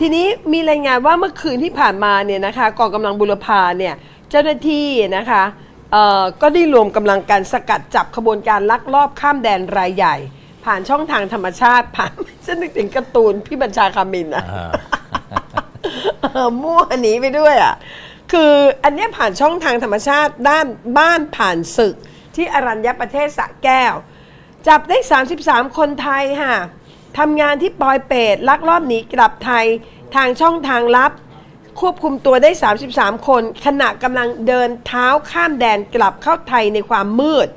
ทีนี้มีรายงานว่าเมื่อคืนที่ผ่านมาเนี่ยนะคะกองกำลังบุรพาเนี่ยเจ้าหน้าที่นะคะเอ่อก็ได้รวมกำลังการสกัดจับขบวนการลักลอบข้ามแดนรายใหญ่ ผ่านช่องทางธรรมชาติผ่านฉันนึกถึงการ์ตูนพี่บัญชาคามินอะอ่าเออมั่วหนีไปด้วยอะคืออันเนี้ยผ่านช่องทางธรรมชาติด้านบ้านผ่านศึกที่อรัญญประเทศสระแก้ว จับได้ 33 คนไทยค่ะ ทำงานที่ปอยเปตลักลอบหนีกลับไทยทางช่องทางลับ ควบคุมตัวได้ 33 คน ขณะกำลังเดินเท้าข้ามแดนกลับเข้าไทยในความมืด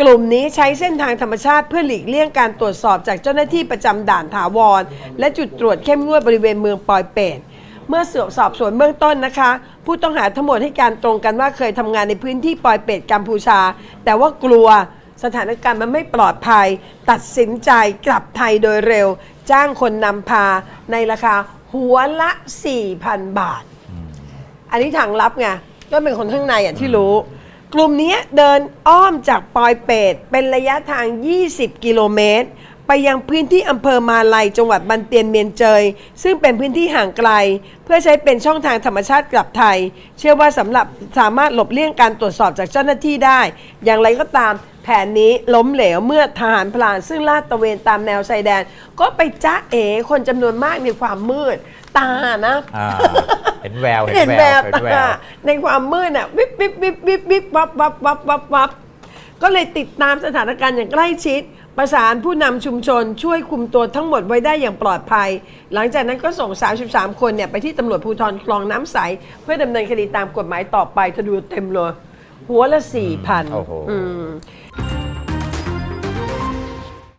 กลุ่มนี้ใช้เส้นทางธรรมชาติเพื่อหลีกเลี่ยงการตรวจสอบจากเจ้าหน้าที่ประจำด่านถาวร และจุดตรวจเข้มงวดบริเวณเมืองปอยเปตเมื่อสืบสอบสวนเบื้องต้นนะคะ ผู้ต้องหาทั้งหมดให้การตรงกันว่าเคยทำงานในพื้นที่ปอยเปตกัมพูชา แต่ว่ากลัว สถานการณ์มันไม่ปลอดภัย ตัดสินใจกลับไทยโดยเร็ว จ้างคนนำพาในราคาหัวละ 4,000 บาท อันนี้ทางลับไงก็เป็นคนข้างในอะที่รู้ กลุ่มนี้เดินอ้อมจากปอยเปตเป็นระยะทาง 20 กิโลเมตร ไปยังพื้นที่อำเภอมาลัยจังหวัดบันเตียนเมียนเจย ซึ่งเป็นพื้นที่ห่างไกล เพื่อใช้เป็นช่องทางธรรมชาติกลับไทย เชื่อว่าสำหรับสามารถหลบเลี่ยงการตรวจสอบจากเจ้าหน้าที่ได้ อย่างไรก็ตามแผนนี้ล้มเหลวเมื่อทหารพลานซึ่งลาดตระเวนตามแนวชายแดน ก็ไปจ้าเอคนจำนวนมากในความมืด ตานะ อ่าเห็นแววเห็นแววเห็นแวตาวในความมืดอะวิบวิบวิบวิบวิบวับวับวับวับวับก็เลยติดตามสถานการณ์อย่างใกล้ชิด ประสานผู้นำชุมชนช่วยคุมตัวทั้งหมดไว้ได้อย่างปลอดภัย หลังจากนั้นก็ส่ง 33 คนเนี่ยไปที่ตำรวจภูธรคลองน้ำใส เพื่อดำเนินคดีตามกฎหมายต่อไปถ้าดูเต็มเลย หัวละสี่พันโอ้โห